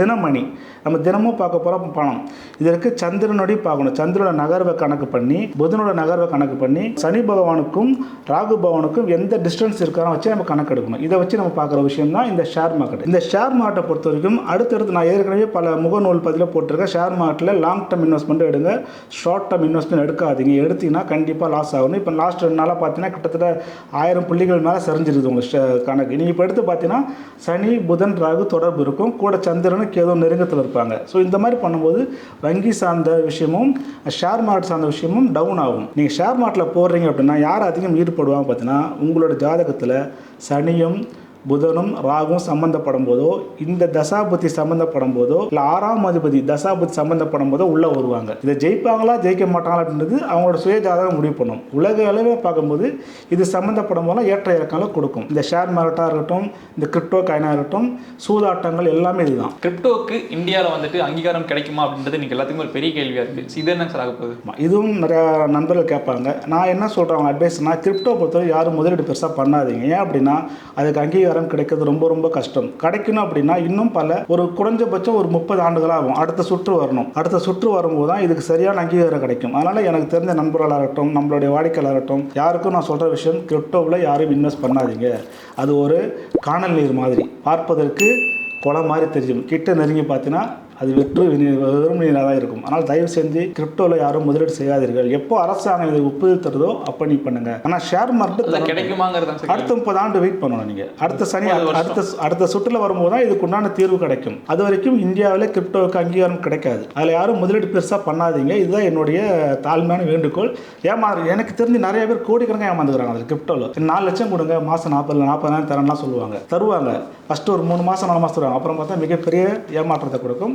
Dinamani. நம்ம தினமும் பார்க்க போகிற பணம். இதற்கு சந்திரனோடய பார்க்கணும் சந்திரனோட நகர்வை கணக்கு பண்ணி புதனோட நகர்வை கணக்கு பண்ணி சனி பகவானுக்கும் ராகு பகவானுக்கும் எந்த டிஸ்டன்ஸ் இருக்காரோ வச்சு நம்ம கணக்கு எடுக்கணும் இதை வச்சு நம்ம பார்க்குற விஷயம் தான் இந்த ஷேர் மார்க்கெட் இந்த ஷேர் மார்க்கெட்டை பொறுத்த வரைக்கும் அடுத்தடுத்து நான் ஏற்கனவே பல முகநூல் பதிவில் போட்டிருக்கேன். ஷேர் மார்க்கெட்டில் லாங் டர்ம் இன்வெஸ்ட்மெண்ட் எடுங்க. ஷார்ட் டர்ம் இன்வெஸ்ட்மெண்ட் எடுக்காதீங்க. எடுத்தீங்கன்னா கண்டிப்பாக லாஸ் ஆகணும். இப்போ லாஸ்ட் ரெண்டு நாளாக பார்த்தீங்கன்னா கிட்டத்தட்ட ஆயிரம் புள்ளிகள் மேலே சரிஞ்சிருது உங்கள் ஷே- கணக்கு. நீங்கள் இப்போ எடுத்து பார்த்தீங்கன்னா சனி புதன் ராகு தொடர்பு இருக்கும். கூட சந்திரனும் கேதும் நெருங்கத்தில் இருப்பாங்க. ஸோ இந்த மாதிரி பண்ணும்போது வங்கி சார்ந்த விஷயமும் ஷேர் மார்க்கெட் சார்ந்த விஷயமும் டவுன் டவுன் ஆகும். நீங்கள் ஷேர் மார்க்கெட்டில் போடுறீங்க அப்படின்னா யார் அதிகம் ஈடுபடுவாங்க பார்த்தீங்கன்னா உங்களோட ஜாதகத்தில் சனியும் புதனும் ராகும் சம்பந்தப்படும் போதோ இந்த தசாபுத்தி சம்பந்தப்படும் போதோ இல்லை ஆறாம் அதிபதி தசாபுத்தி சம்பந்தப்படும் போதோ உள்ளே வருவாங்க. இதை ஜெயிப்பாங்களா ஜெயிக்க மாட்டாங்களா அப்படின்றது அவங்களோட சுய ஜாதகம் முடிவு பண்ணும். உலக அளவில் பார்க்கும்போது இது சம்மந்தப்படும் போதெல்லாம் ஏற்ற இறக்கங்களை கொடுக்கும். இந்த ஷேர் மார்க்கெட்டாக இருக்கட்டும் இந்த கிரிப்டோ காயினாக இருக்கட்டும் சூதாட்டங்கள் எல்லாமே இதுதான். கிரிப்டோக்கு இந்தியாவில் வந்துட்டு அங்கீகாரம் கிடைக்குமா அப்படின்றது இன்னைக்கு எல்லாத்துக்குமே ஒரு பெரிய கேள்வியா இருக்கு. இது என்ன சார் ஆக போகுது. இதுவும் நிறையா நண்பர்கள் கேட்பாங்க. நான் என்ன சொல்கிறேன் அட்வைஸ்னா கிரிப்டோ பொறுத்தவரை யாரும் முதலீடு பெருசாக பண்ணாதீங்க. ஏன் அப்படின்னா அதுக்கு அங்கீகாரம் கிடைக்கிறது ரொம்ப ரொம்ப கஷ்டம். கிடைக்கணும் அப்படின்னா இன்னும் பல ஒரு குறைஞ்சபட்சம் ஒரு முப்பது ஆண்டுகள் ஆகும் அடுத்த சுற்று வரணும். அடுத்த சுற்று வரும்போது தான் இதுக்கு சரியான அங்கீகாரம் கிடைக்கும். அதனால் எனக்கு தெரிஞ்ச நண்பர்களாக இருக்கட்டும் நம்மளுடைய வாடிக்கையாளர் இருக்கட்டும் யாருக்கும் நான் சொல்கிற விஷயம் கிரிப்டோவில் யாரும் இன்வெஸ்ட் பண்ணாதீங்க. அது ஒரு காணல் நீர் மாதிரி. பார்ப்பதற்கு குளம் மாதிரி தெரியும். கிட்ட நெருங்கி பார்த்தீங்கன்னா அது வெற்று வெறும் நீராக இருக்கும். ஆனால் தயவு செஞ்சு கிரிப்டோவில் யாரும் முதலீடு செய்யாதீர்கள். எப்போ அரசாங்கம் இது ஒப்புதல் தருதோ அப்போ நீ பண்ணுங்க. ஆனால் ஷேர் மார்க்கெட் கிடைக்குமாங்கிறது அடுத்த முப்பது ஆண்டு வெயிட் பண்ணணும் நீங்கள் அடுத்த சனி. அடுத்த அடுத்த சுற்றுல வரும்போது தான் இதுக்கு உண்டான தீர்வு கிடைக்கும். அது வரைக்கும் இந்தியாவில் கிரிப்டோவுக்கு அங்கீகாரம் கிடைக்காது. அதில் யாரும் முதலீடு பெருசாக பண்ணாதீங்க. இதுதான் என்னுடைய தாழ்மையான வேண்டுகோள். ஏமாறு எனக்கு தெரிஞ்சு நிறைய பேர் கோடிக்கணக்காக ஏமாந்துக்கிறாங்க அதில் கிரிப்டோவில் நாலு லட்சம் கொடுங்க மாதம் நாற்பது நாற்பதாயிரம் தரேன்லாம் சொல்லுவாங்க. தருவாங்க. ஃபஸ்ட்டு ஒரு மூணு மாதம் நாலு மாதம் தருவாங்க. அப்புறம் பார்த்தா மிகப்பெரிய ஏமாற்றத்தை கொடுக்கும்.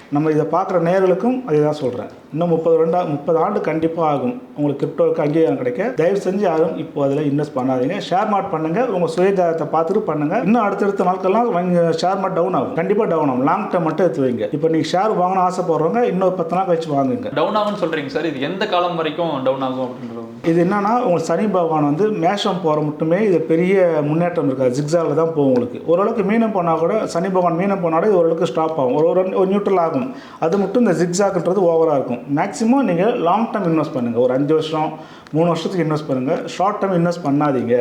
நம்ம இதை பார்க்குற நேர்களுக்கும் அதே தான் சொல்கிறேன் இன்னும் முப்பது ரெண்டா முப்பது ஆண்டு கண்டிப்பாக ஆகும். உங்களுக்கு கிரிப்டோவுக்கு அங்கீகாரம் கிடைக்க. தயவு செஞ்சு யாரும் இப்போ அதில் இன்வெஸ்ட் பண்ணாதீங்க. ஷேர் மார்ட் பண்ணுங்கள் உங்கள் சுயஜாதத்தை பார்த்துட்டு பண்ணுங்கள் இன்னும் அடுத்தடுத்த நாட்கள்லாம் வங்கி ஷேர் மார்ட் டவுன் ஆகும். கண்டிப்பாக டவுன் ஆகும். லாங் டேர்ம் மட்டும் எடுத்து வைங்க. இப்போ நீங்கள் ஷேர் வாங்கணும் ஆசைப்படுறவங்க இன்னொரு பத்து நாள் கழிச்சு வாங்குங்க. டவுன் ஆகும்னு சொல்றீங்க சார் இது எந்த காலம் வரைக்கும் டவுன் ஆகும் அப்படின்றது? இது என்னன்னா உங்களுக்கு சனி பகவான் வந்து மேஷம் போகிற மட்டுமே இது பெரிய முன்னேற்றம் இருக்காது. ஜிக்ஸாவில் தான் போகும் உங்களுக்கு. ஓரளவுக்கு மீனம் போனால் கூட சனி பகவான் மீனம் போனால் கூட ஓரளவுக்கு ஸ்டாப் ஆகும். ஒரு ஒரு நியூட்ரல் ஆகும். அது மட்டும் இந்த ஜிக்ஸாக்ன்றது ஓவராக இருக்கும். மேக்ஸிமம் நீங்கள் லாங் டேர்ம் இன்வெஸ்ட் பண்ணுங்கள் ஒரு அஞ்சு வருஷம் மூணு வருஷத்துக்கு இன்வெஸ்ட் பண்ணுங்கள் ஷார்ட் டேர்ம் இன்வெஸ்ட் பண்ணாதீங்க.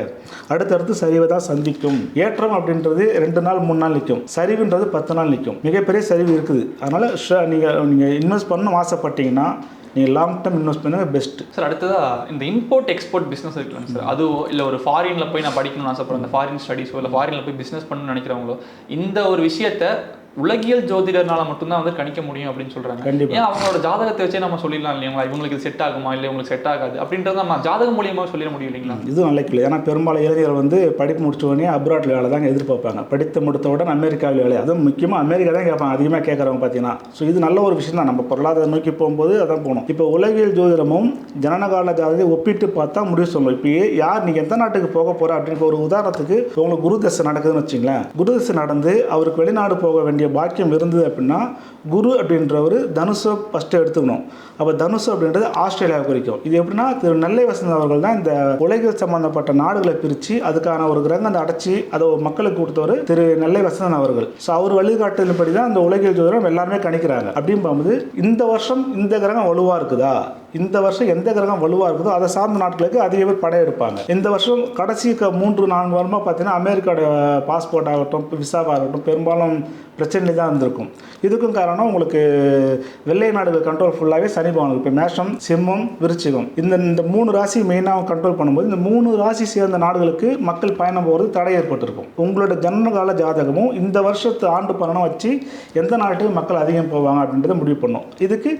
அடுத்தடுத்து சரிவை தான் சந்திக்கும். ஏற்றம் அப்படின்றது ரெண்டு நாள் மூணு நாள் நிற்கும் சரிவுன்றது பத்து நாள் நிற்கும் மிகப்பெரிய சரிவு இருக்குது. அதனால் நீங்கள் நீங்கள் இன்வெஸ்ட் பண்ணணும் ஆசைப்பட்டீங்கன்னா நீங்கள் லாங் டேர்ம் இன்வெஸ்ட் பண்ணுங்கள் பெஸ்ட்டு சார் அடுத்ததா இந்த இம்போர்ட் எக்ஸ்போர்ட் பிசினஸ் இருக்குல்ல சார் அதுவோ இல்லை ஒரு ஃபாரின்ல போய் நான் படிக்கணும்னு ஆசைப்படுறேன். அந்த ஃபாரின் ஸ்டடீஸோ இல்லை ஃபாரின்ல போய் பிசினஸ் பண்ணணும்னு நினைக்கிறவங்களோ இந்த ஒரு விஷயத்த உலகியல் ஜோதிடர்னால மட்டும்தான் வந்து கணிக்க முடியும் அப்படின்னு சொல்றாங்க. ஏன் அவங்களோட ஜாதகத்தை வச்சே நம்ம சொல்லிடலாம் இல்லைங்களா? இவங்களுக்கு இது செட் ஆகுமா? இல்லை இவங்களுக்கு செட் ஆகாது. அப்படின்றத நம்ம ஜாதகம் மூலியமா சொல்லிட முடியும் இல்லைங்களா? இது நல்ல ஏன்னா பெரும்பாலும் இளைஞர்கள் வந்து படிப்பு முடிச்ச உடனே அப்ராட்ல வேலை தாங்க எதிர்பார்ப்பாங்க. படித்து முடித்த உடனே அமெரிக்காவில் வேலை. அதுவும் முக்கியமாக அமெரிக்கா தான் கேட்பாங்க. அதிகமாக கேட்குறவங்க பார்த்தீங்கன்னா. ஸோ இது நல்ல ஒரு விஷயம் தான். நம்ம பொருளாதாரம் நோக்கி போகும்போது அதான் போகணும். இப்போ உலகியல் ஜோதிடமும் ஜனனகால ஜாதகத்தை ஒப்பிட்டு பார்த்தா முடிவு சொல்லணும். இப்போ யார் நீங்கள் எந்த நாட்டுக்கு போக போகிற அப்படின்னு ஒரு உதாரணத்துக்கு உங்களுக்கு குரு தசை நடக்குதுன்னு வச்சுங்களேன். குரு தசை நடந்து அவருக்கு வெளிநாடு போக வேண்டிய பாக்கியம் இருந்தது அப்படின்னா குரு அப்படின்றவர் தனுஷை ஃபஸ்ட்டு எடுத்துக்கணும். அப்போ தனுஷ் அப்படின்றது ஆஸ்திரேலியாவை குறிக்கும். இது எப்படின்னா திரு நெல்லை வசந்த் அவர்கள் தான் இந்த உலகில் சம்பந்தப்பட்ட நாடுகளை பிரித்து அதுக்கான ஒரு கிரகத்தை அடைச்சி அதை மக்களுக்கு கொடுத்தவர் திரு நெல்லை வசந்தன் அவர்கள். ஸோ அவர் வழிகாட்டுதலின்படி தான் அந்த உலகில் ஜோதிடம் எல்லாருமே கணிக்கிறாங்க. அப்படின்னு பார்க்கும்போது இந்த வருஷம் இந்த கிரகம் வலுவாக இருக்குதா? இந்த வருஷம் எந்த கிரகம் வலுவாக இருக்குதோ அதை சார்ந்த நாட்களுக்கு அதிக பேர் படையெடுப்பாங்க இந்த வருஷம் கடைசி மூன்று நான்கு வாரமாக பார்த்தீங்கன்னா அமெரிக்காவோட பாஸ்போர்ட் ஆகட்டும் விசாவாக இருக்கட்டும் பெரும்பாலும் பிரச்சனை தான் இருந்திருக்கும். இதுக்கும் காரணம் உங்களுக்கு வெள்ளை நாடுகள் கண்ட்ரோல் ஃபுல்லாகவே சனி பவன் இப்போ மேஷம் சிம்மம் விருச்சிகம். இந்த இந்த மூணு ராசி மெயினாக கண்ட்ரோல் பண்ணும்போது இந்த மூணு ராசி சேர்ந்த நாடுகளுக்கு மக்கள் பயணம் போகிறது தடை ஏற்பட்டிருக்கும். உங்களோட ஜனனகால ஜாதகமும் இந்த வருஷத்து ஆண்டு பலனும் வச்சு எந்த நாட்டுக்கு மக்கள் அதிகம் போவாங்க அப்படின்றத முடிவு பண்ணும். இதுக்கு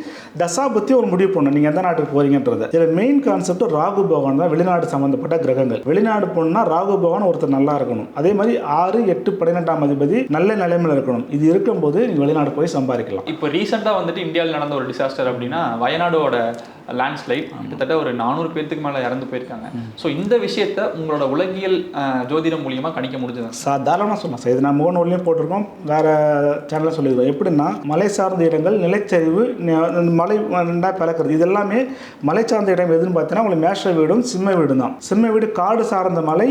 தசா பற்றி ஒரு முடிவு பண்ணும். நீங்கள் எந்த நாட்டுக்கு போறீங்கன்றது. இதில் மெயின் கான்செப்ட் ராகு பகவான் தான் வெளிநாடு சம்மந்தப்பட்ட கிரகங்கள். வெளிநாடு போகணும்னா ராகு பகவான் ஒருத்தர் நல்லா இருக்கணும். அதே மாதிரி ஆறு எட்டு பன்னிரெண்டாம் அதிபதி நல்ல நிலைமையில் இருக்கணும். இது இருக்கும்போது நீங்கள் வெளிநாடு போய் சம்பாதிக்கலாம். இப்போ ரீசெண்டாக வந்துட்டு இந்தியாவில் நடந்த ஒரு டிசாஸ்டர் அப்படின்னா வயநாடோட லேண்ட்ஸ்லைட் கிட்டத்தட்ட ஒரு நானூறு பேர்த்துக்கு மேலே இறந்து போயிருக்காங்க. ஸோ இந்த விஷயத்த உங்களோட உலகியல் ஜோதிடம் மூலியமா கணிக்க முடிஞ்சது? சாதாரணமாக சொன்னேன் சார் இது நான் முகநூல்லையும் போட்டிருக்கோம் வேறு சேனலில் சொல்லியிருக்கோம். எப்படின்னா மலை சார்ந்த இடங்கள் நிலச்சரிவு மலை ரெண்டாக பிளக்கிறது. இது எல்லாமே மலை சார்ந்த இடம் எதுன்னு பார்த்தீங்கன்னா உங்களுக்கு மேஷ வீடும் சிம்ம வீடும் தான். சிம்ம வீடு காடு சார்ந்த மலை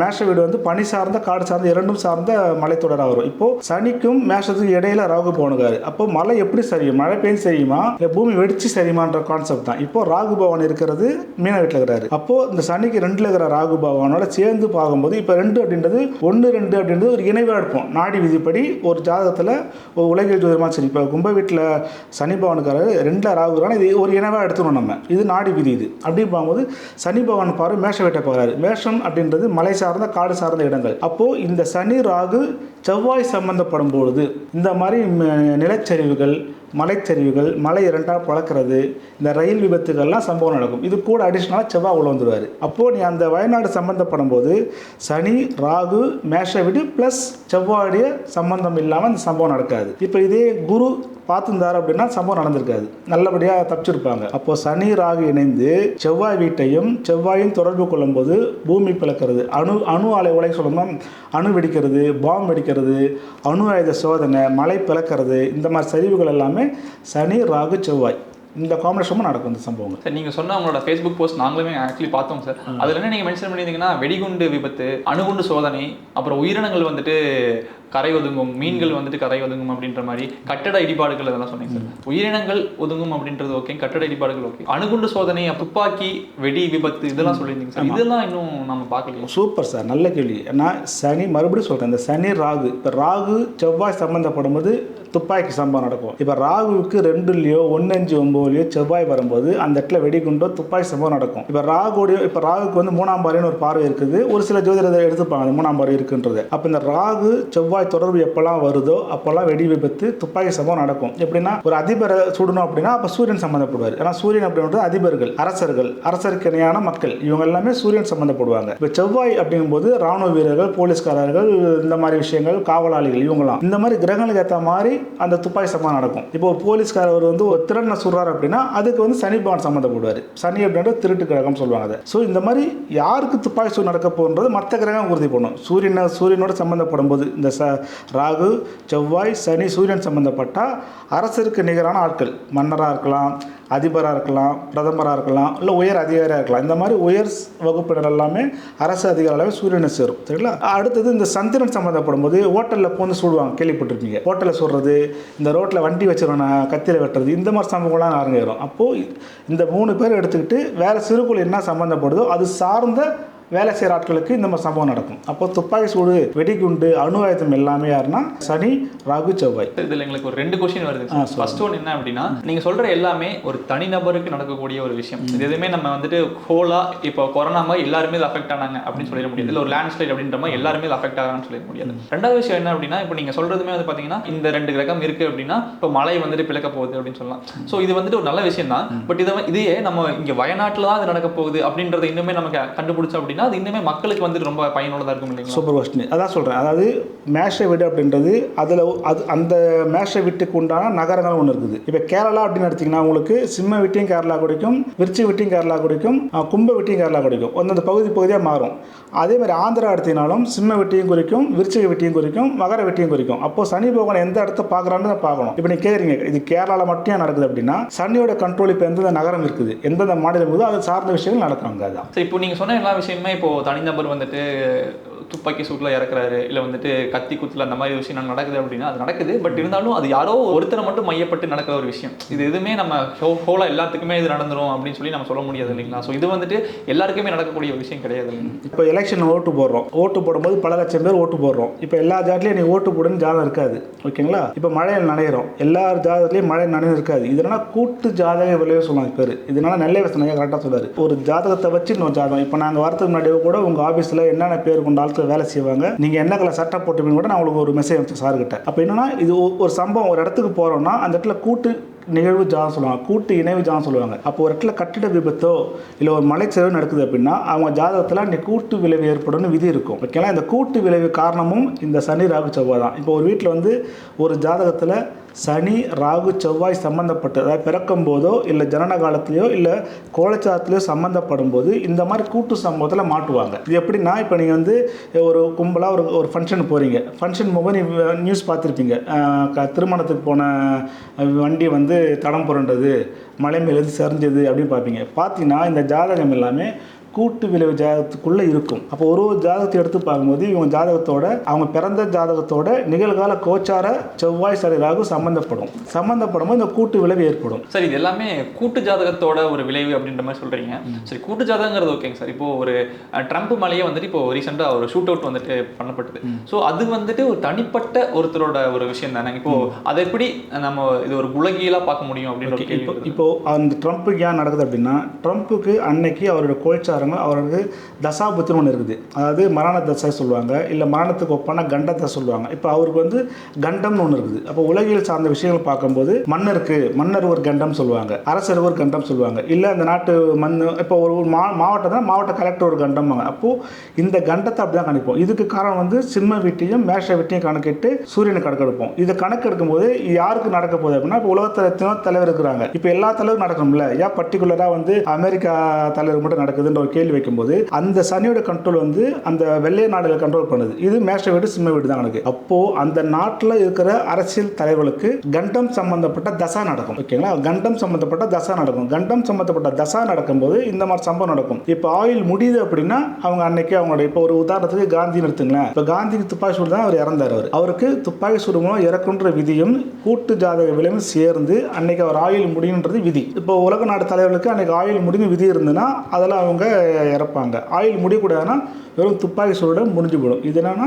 மேஷ வீடு வந்து பனி சார்ந்த காடு சார்ந்த இரண்டும் சார்ந்த மலைத்தொடராக வரும். இப்போது சனிக்கும் மேஷத்துக்கும் இடையில ராகு போனுக்காரு அப்போ மழை எப்படி சரியும்? மழை பெய்யும் சரியுமா? இல்லை பூமி வெடிச்சு சரியுமான்ற கான்செப்ட் தான். இப்போ ராகு பவான் இருக்கிறது மீன வீட்டில் இருக்கிறாரு. அப்போ இந்த சனிக்கு ரெண்டுல இருக்கிற ராகு பகவானோட சேர்ந்து பார்க்கும்போது இப்போ ரெண்டு அப்படின்றது ஒன்று ரெண்டு அப்படின்றது ஒரு இணைவாக எடுப்போம். நாடி விதிப்படி ஒரு ஜாதகத்தில் ஒரு உலகில் ஜோதிடமா சரி இப்போ கும்ப வீட்டில் சனி பகவானுக்காரர் ரெண்டில் ராகுறான இது ஒரு இணைவாக எடுத்துக்கணும் நம்ம. இது நாடி விதி இது. அப்படி பார்க்கும்போது சனி பகவான் பாரு மேஷ வீட்டை பார்க்குறாரு. மேஷம் அப்படின்றது மலை சார்ந்த காடு சார்ந்த இடங்கள். அப்போது இந்த சனி ராகு செவ்வாய் சம்பந்தப்படும் பொழுது இந்த மாதிரி ம- நிலச்சரிவுகள் மலைச்சரிவுகள் மலை இரண்டாக பழக்கிறது இந்த ரயில் விபத்துகள்லாம் சம்பவம் நடக்கும். இது கூட அடிஷ்னலாக செவ்வாய் உள்ள வந்துடுவார் அப்போது நீ அந்த வயநாடு சம்மந்தப்படும் போது சனி ராகு மேஷ விடு ப்ளஸ் செவ்வாயுடைய சம்பந்தம் இல்லாமல் இந்த சம்பவம் நடக்காது. இப்போ இதே குரு பார்த்துருந்தார் அப்படின்னா சம்பவம் நடந்திருக்காது. நல்லபடியாக தப்பிச்சிருப்பாங்க. அப்போ சனி ராகு இணைந்து செவ்வாய் வீட்டையும் செவ்வாயும் தொடர்பு கொள்ளும்போது பூமி பிளக்கிறது. அணு அணு ஆலை உலை சொல்லணும்னா அணு வெடிக்கிறது பாம் வெடிக்கிறது அணு ஆயுத சோதனை மலை பிளக்கிறது இந்த மாதிரி சரிவுகள் எல்லாமே சனி ராகு செவ்வாய். இந்த காம்பினேஷனும் நடக்கும் இந்த சம்பவங்கள். சார் நீங்க சொன்ன உங்களோட ஃபேஸ்புக் போஸ்ட் நாங்களுமே ஆக்சுவலி பார்த்தோம் சார் அதுல என்ன நீங்க மென்ஷன் பண்ணியிருந்தீங்கன்னா வெடிகுண்டு விபத்து அணுகுண்டு சோதனை அப்புறம் உயிரினங்கள் வந்துட்டு கரை ஒதுங்கும் மீன்கள் வந்துட்டு கரை ஒதுங்கும் அப்படின்ற மாதிரி கட்டட இடிபாடுகள் அதெல்லாம் சொன்னீங்க சார் உயிரினங்கள் ஒதுங்கும் அப்படின்றது ஓகே கட்டட இடிபாடுகள் ஓகே அணுகுண்டு சோதனை துப்பாக்கி வெடி விபத்து இதெல்லாம் சொல்லியிருந்தீங்க சார் இதெல்லாம் இன்னும் நம்ம பார்க்கலையே? சூப்பர் சார் நல்ல கேள்வி. ஏன்னா சனி மறுபடியும் சொல்கிறேன் இந்த சனி ராகு. இப்போ ராகு செவ்வாய் சம்மந்தப்படும் போது துப்பாக்கி சம்பவம் நடக்கும். இப்போ ராகுவுக்கு ரெண்டுலையோ ஒன்று அஞ்சு ஒம்போதுலையோ செவ்வாய் வரும்போது அந்த இடத்துல வெடிகுண்டோ துப்பாக்கி சம்பவம் நடக்கும். இப்போ ராகுடைய இப்போ ராகுக்கு வந்து மூணாம் பார்வைன்னு ஒரு பார்வை இருக்குது. ஒரு சில ஜோதிடத்தை எடுத்துப்பாங்க அந்த மூணாம் பார்வை இருக்குன்றது. அப்போ இந்த ராகு செவ்வாய் செவ்வாய் தொடர்பு எப்போல்லாம் வருதோ அப்போல்லாம் வெடி விபத்து துப்பாக்கி சம்பவம் நடக்கும். எப்படின்னா ஒரு அதிபரை சுடணும் அப்படின்னா அப்போ சூரியன் சம்மந்தப்படுவார் ஏன்னா சூரியன் அப்படின்றது அதிபர்கள் அரசர்கள் அரசருக்கு இணையான மக்கள். இவங்க எல்லாமே சூரியன் சம்மந்தப்படுவாங்க இப்போ செவ்வாய் அப்படிங்கும்போது ராணுவ வீரர்கள் போலீஸ்காரர்கள் இந்த மாதிரி விஷயங்கள் காவலாளிகள் இவங்களாம் இந்த மாதிரி கிரகங்களுக்கு ஏற்ற மாதிரி அந்த துப்பாக்கி சம்பவம் நடக்கும். இப்போ ஒரு போலீஸ்காரவர் வந்து ஒரு திறனை சொல்றாரு அப்படின்னா அதுக்கு வந்து சனி பகவான் சம்மந்தப்படுவார். சனி அப்படின்ற திருட்டு கிரகம் சொல்லுவாங்க. அதை ஸோ இந்த மாதிரி யாருக்கு துப்பாக்கி சூழ் நடக்க போகிறது மற்ற கிரகம் உறுதி பண்ணும். சூரியனை சூரியனோட சம்மந்தப்படும் போது இந்த ச ராகு செவ்வாய் சனி சூரியன் சம்மந்தப்பட்டால் அரசருக்கு நிகரான ஆட்கள். மன்னராக இருக்கலாம் அதிபராக இருக்கலாம் பிரதமராக இருக்கலாம் இல்லை உயர் அதிகாரியாக இருக்கலாம். இந்த மாதிரி உயர் வகுப்பினர் எல்லாமே அரசு அதிகாரியாகவே சூரியனை சேரும். சரிங்களா? அடுத்தது இந்த சந்திரன் சம்மந்தப்படும் போது ஹோட்டலில் போந்து சூடுவாங்க கேள்விப்பட்டிருப்பீங்க. ஹோட்டலில் சுடுறது இந்த ரோட்டில் வண்டி வச்சிருவன கத்தியில் வெட்டுறது இந்த மாதிரி சம்பவங்கள்லாம் அரங்கேறும். அப்போது இந்த மூணு பேர் எடுத்துக்கிட்டு வேறு சிறுகுள் என்ன சம்மந்தப்படுதோ அது சார்ந்த வேலை செய்கிற ஆட்களுக்கு இந்த மாதிரி சம்பவம் நடக்கும். அப்போ துப்பாக்கி சூடு வெடிகுண்டு அணு ஆயுதம் எல்லாமே யாருன்னா சனி ராகு செவ்வாய். இதுல எங்களுக்கு ஒரு ரெண்டு கொஸ்டின் வருது. ஃபர்ஸ்ட் ஒன் என்ன அப்படின்னா நீங்க சொல்ற எல்லாமே ஒரு தனிநபருக்கு நடக்கக்கூடிய ஒரு விஷயம். இது எதுவுமே நம்ம வந்துட்டு ஹோலா இப்போ கொரோனா மாதிரி எல்லாருமே இது அஃபெக்ட் ஆனாங்க அப்படின்னு சொல்லிட முடியாது. இல்ல ஒரு லேண்ட் ஸ்லைட் அப்படின்ற மாதிரி எல்லாருமே இது அஃபெக்ட் ஆகான்னு சொல்லிட முடியாது. ரெண்டாவது விஷயம் என்ன அப்படின்னா இப்போ நீங்க சொல்றதுமே வந்து பாத்தீங்கன்னா இந்த ரெண்டு கிரகம் இருக்கு அப்படின்னா இப்போ மழை வந்துட்டு பிளக்க போகுது அப்படின்னு சொல்லலாம். ஸோ இது வந்துட்டு ஒரு நல்ல விஷயம் தான் பட் இதை இதையே நம்ம இங்க வயநாட்டுல தான் இது நடக்க போகுது அப்படின்றத இன்னுமே நமக்கு கண்டுபிடிச்சோம் அப்படின்னா அது இன்னுமே மக்களுக்கு வந்துட்டு ரொம்ப பயனுள்ளதா இருக்கும் இல்லைங்களா? Super question. அதான் சொல்கிறேன் அதாவது மேஷ வீடு அப்படின்றது அதில் அது அந்த மேஷ வீட்டுக்கு உண்டான நகரங்கள் ஒன்று இருக்குது. இப்போ கேரளா அப்படின்னு எடுத்திங்கன்னா உங்களுக்கு சிம்ம வீட்டையும் கேரளா கிடைக்கும் விருச்சி வீட்டையும் கேரளா கிடைக்கும் கும்ப வீட்டையும் கேரளா கிடைக்கும். அந்தந்த பகுதி பகுதியாக மாறும். அதே மாதிரி ஆந்திரா எடுத்திங்கனாலும் சிம்ம வீட்டையும் குறிக்கும் விருச்சிக வீட்டையும் குறிக்கும் மகர வீட்டையும் குறிக்கும். அப்போ சனி பகவான் எந்த இடத்த பார்க்குறான்னு பார்க்கணும். இப்போ நீங்கள் கேட்குறீங்க இது கேரளாவில் மட்டும் நடக்குது அப்படின்னா சனியோட கண்ட்ரோல் இப்போ எந்தெந்த நகரம் இருக்குது எந்தெந்த மாநிலம் இருக்குதோ அது சார்ந்த விஷயங்கள் அதுதான் சரி இப்போ நீங்க சொன்ன எல்லா விஷயமுமே இப்போது தனிநபர் வந்துட்டு துப்பாக்கி சூட்ல இறக்குறாரு இல்ல வந்துட்டு கத்தி குத்துல அந்த மாதிரி விஷயம் நடக்குது அப்படின்னா அது நடக்குது. பட் இருந்தாலும் அது யாரோ ஒருத்தரை மட்டும் மையப்பட்டு நடக்கிற ஒரு விஷயம். இது எதுவுமே நம்ம ஹோலா எல்லாத்துக்குமே இது நடந்துரும் அப்படின்னு சொல்லி நம்ம சொல்ல முடியாது இல்லைங்களா? ஸோ இது வந்துட்டு எல்லாருக்குமே நடக்கக்கூடிய ஒரு விஷயம் கிடையாது இப்போ எலெக்ஷன் ஓட்டு போடுறோம். ஓட்டு போடும்போது பல லட்சம் பேர் ஓட்டு போடுறோம். இப்போ எல்லா ஜாதிலையும் நீ ஓட்டு போடுன்னு ஜாதகம் இருக்காது. ஓகேங்களா? இப்போ மழையில் நனைகிறோம் எல்லா ஜாதகத்துலையும் மழை நனைவு இருக்காது. இதனால் கூட்டு ஜாதக விளைவு சொல்லுவாங்க பேர். இதனால நல்ல விஷயம் கரெக்டாக சொல்றாரு. ஒரு ஜாதகத்தை வச்சு இன்னொரு ஜாதகம். இப்போ நாங்கள் வாரத்துக்கு முன்னாடி கூட உங்கள் ஆஃபீஸில் என்னென்ன பேர் கொண்ட ஆட்கள் வேலை செய்வாங்க. நீங்கள் என்ன கலர் சட்டை போட்டுப்பீங்க கூட நான் உங்களுக்கு ஒரு மெசேஜ் அனுப்பிச்சேன் சார்கிட்ட. அப்போ என்னன்னா இது ஒரு சம்பவம் ஒரு இடத்துக்கு போகிறோம்னா அந்த இடத்துல கூட்டு நிகழ்வு ஜாதகம் சொல்லுவாங்க கூட்டு இணைவு ஜாதகம் சொல்லுவாங்க. அப்போ ஒரு இடத்துல கட்டிட விபத்தோ இல்லை ஒரு மலைச்சரிவு நடக்குது அப்படின்னா அவங்க ஜாதகத்தில் இந்த கூட்டு விளைவு ஏற்படும்னு விதி இருக்கும். ஓகேங்களா? இந்த கூட்டு விளைவு காரணமும் இந்த சனி ராகு செவ்வாய் தான். இப்போ ஒரு வீட்டில் வந்து ஒரு ஜாதகத்தில் சனி ராகு செவ்வாய் சம்மந்தப்பட்டு அதாவது பிறக்கும் போதோ இல்லை ஜனன காலத்திலையோ இல்லை கோலச்சாரத்திலையோ சம்மந்தப்படும் போது இந்த மாதிரி கூட்டு சம்பவத்தில் மாட்டுவாங்க. இது எப்படின்னா இப்போ நீங்கள் வந்து ஒரு கும்பலாக ஒரு ஒரு ஃபங்க்ஷன் போகிறீங்க ஃபங்க்ஷன் போகும்போது நீ நியூஸ் பார்த்துருப்பீங்க. க- திருமணத்துக்கு போன வண்டி வந்து தடம் புரண்டது மலை மேலேருந்து சரிஞ்சது அப்படின்னு பார்ப்பீங்க. பார்த்தீங்கன்னா இந்த ஜாதகம் எல்லாமே கூட்டு விளைவு ஜாதகத்துக்குள்ளே இருக்கும். அப்போ ஒரு ஒரு ஜாதகத்தை எடுத்து பார்க்கும்போது இவங்க ஜாதகத்தோட அவங்க பிறந்த ஜாதகத்தோட நிகழ்கால கோச்சார செவ்வாய் சரி ராகு சம்மந்தப்படும் சம்மந்தப்படும் போது இந்த கூட்டு விளைவு ஏற்படும். சார் இது எல்லாமே கூட்டு ஜாதகத்தோட ஒரு விளைவு அப்படின்ற மாதிரி சொல்றீங்க. சரி கூட்டு ஜாதகங்கிறது ஓகேங்க சார். இப்போ ஒரு ட்ரம்ப் மலையே வந்துட்டு இப்போ ரீசெண்டாக ஒரு ஷூட் அவுட் வந்துட்டு பண்ணப்பட்டது. ஸோ அது வந்துட்டு ஒரு தனிப்பட்ட ஒருத்தரோட ஒரு விஷயம் தானே. இப்போ அதை எப்படி நம்ம இது ஒரு உலகியலா பார்க்க முடியும் கேள்வி இப்போ அந்த ட்ரம்ப்புக்கு ஏன் நடக்குது அப்படின்னா ட்ரம்ப்புக்கு அன்னைக்கு அவரோட கோச்சாரங்கள் அவருக்கு தசாபுத்தின்னு ஒன்று இருக்குது. அதாவது மரண தசை சொல்லுவாங்க இல்லை மரணத்துக்கு ஒப்பான கண்டத்தை சொல்லுவாங்க. இப்போ அவருக்கு வந்து கண்டம்னு ஒன்று இருக்குது. அப்போ உலகியல் சார்ந்த விஷயங்கள் பார்க்கும்போது மன்னருக்கு மன்னர் ஒரு கண்டம் சொல்லுவாங்க அரசர் ஒரு கண்டம் சொல்லுவாங்க. இல்லை அந்த நாட்டு மண் இப்போ ஒரு ஒரு மா மாவட்டம் தான் மாவட்ட கலெக்டர் ஒரு கண்டம் அப்போது இந்த கண்டத்தை அப்படி தான் கணிப்போம். இதுக்கு காரணம் வந்து சிம்ம வீட்டையும் மேஷ வீட்டையும் கணக்கிட்டு சூரியனை கணக்கெடுப்போம். இதை கணக்கெடுக்கும் போது யாருக்கு நடக்க போகுது அப்படின்னா இப்போ உலகத்தில் எத்தனையோ தலைவர் இருக்கிறாங்க. இப்போ எல்லா தலைவரும் நடக்கணும்ல. ஏன் பர்டிகுலராக வந்து அமெரிக்கா தலைவர் மட்டும் நடக்குதுன்ற ஒரு கேள்வி வைக்கும்போது அந்த சனியோட கண்ட்ரோல் வந்து அந்த வெள்ளை நாடுகள் கண்ட்ரோல் பண்ணுது. இது மேஷ வீடு சிம்ம வீடு தான் கணக்கு. அப்போ அந்த நாட்டில் இருக்கிற அரசியல் தலைவர்களுக்கு கண்டம் சம்பந்தப்பட்ட தசா நடக்கும். ஓகேங்களா? கண்டம் சம்பந்தப்பட்ட தசா நடக்கும். கண்டம் சம்பந்தப்பட்ட தசா நடக்கும்போது இந்த மாதிரி சம்பவம் நடக்கும். இப்போ ஆயில் முடியுது அப்படின்னா அவங்க அன்னைக்கு அவங்களோட இப்போ ஒரு உதாரணத்துக்கு காந்தி எடுத்துங்களேன். இப்போ காந்திக்கு துப்பாக்கி சூடு தான் அவர் இறந்தார் அவர். அவருக்கு துப்பாக்கி சூடு மூலம் இறக்குன்ற விதியும் கூட்டு ஜாதக விலையும் சேர்ந்து அன்னைக்கு அவர் ஆயுள் முடியுன்றது விதி. இப்போ உலக நாடு தலைவர்களுக்கு அன்னைக்கு ஆயுள் முடிவு விதி இருந்ததுன்னா அதெல்லாம் அவங்க இறப்பாங்க. ஆயில் முடியக்கூடாதுன்னா வெறும் துப்பாக்கி சூட முடிஞ்சு போயிடும். இது என்னன்னா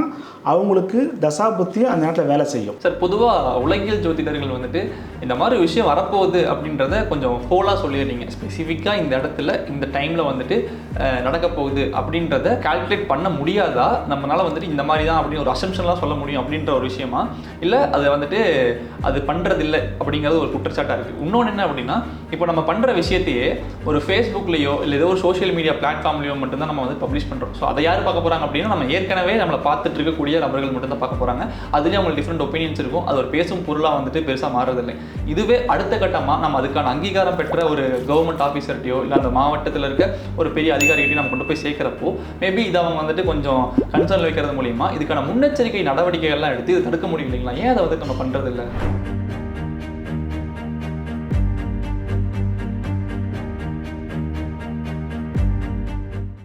அவங்களுக்கு தசாபுத்தியும் அந்த நேரத்தில் வேலை செய்யும். சார் பொதுவாக உலகியல் ஜோதிடர்கள் வந்துட்டு இந்த மாதிரி விஷயம் வரப்போகுது அப்படின்றத கொஞ்சம் ஹோலாக சொல்லிடுறீங்க. ஸ்பெசிஃபிக்காக இந்த இடத்துல இந்த டைமில் வந்துட்டு நடக்க போகுது அப்படின்றத கால்குலேட் பண்ண முடியாதா? நம்மளால் வந்துட்டு இந்த மாதிரி தான் அப்படின்னு ஒரு அசம்ஷன்லாம் சொல்ல முடியும் அப்படின்ற ஒரு விஷயமா? இல்லை அதை வந்துட்டு அது பண்ணுறதில்லை அப்படிங்கிறது ஒரு குற்றச்சாட்டாக இருக்குது இன்னொன்று என்ன அப்படின்னா இப்போ நம்ம பண்ணுற விஷயத்தையே ஒரு ஃபேஸ்புக்லேயோ இல்லை ஏதோ ஒரு சோஷியல் மீடியா பிளாட்ஃபார்ம்லையும் மட்டும்தான் நம்ம வந்து பப்ளிஷ் பண்ணுறோம் ஸோ அதை யார் பார்க்க போகிறாங்க அப்படின்னா நம்ம ஏற்கனவே நம்மளை பார்த்துட்டு இருக்கக்கூடிய நபர்கள் மட்டும்தான் பார்க்க போகிறாங்க அதுலேயும் அவங்களுக்கு டிஃப்ரெண்ட் ஒப்பீனியன்ஸ் இருக்கும். அது ஒரு பேசும் பொருளாக வந்துட்டு பெருசாக மாறுறதில்லை. இதுவே அடுத்த கட்டமாக நம்ம அதுக்கான அங்கீகாரம் பெற்ற ஒரு கவர்மெண்ட் ஆஃபீஸர்கிட்டயோ இல்லை அந்த மாவட்டத்தில் இருக்க ஒரு பெரிய அதிகாரிகிட்டையும் நம்ம கொண்டு போய் சேர்க்குறப்போ மேபி இதை அவங்க வந்துட்டு கொஞ்சம் கன்சர்ன் வைக்கிறது மூலிமா இதுக்கான முன்னெச்சரிக்கை நடவடிக்கைகள்லாம் எடுத்து இதை தடுக்க முடியும் இல்லைங்களா? ஏன் அதை வந்து நம்ம பண்ணுறதில்ல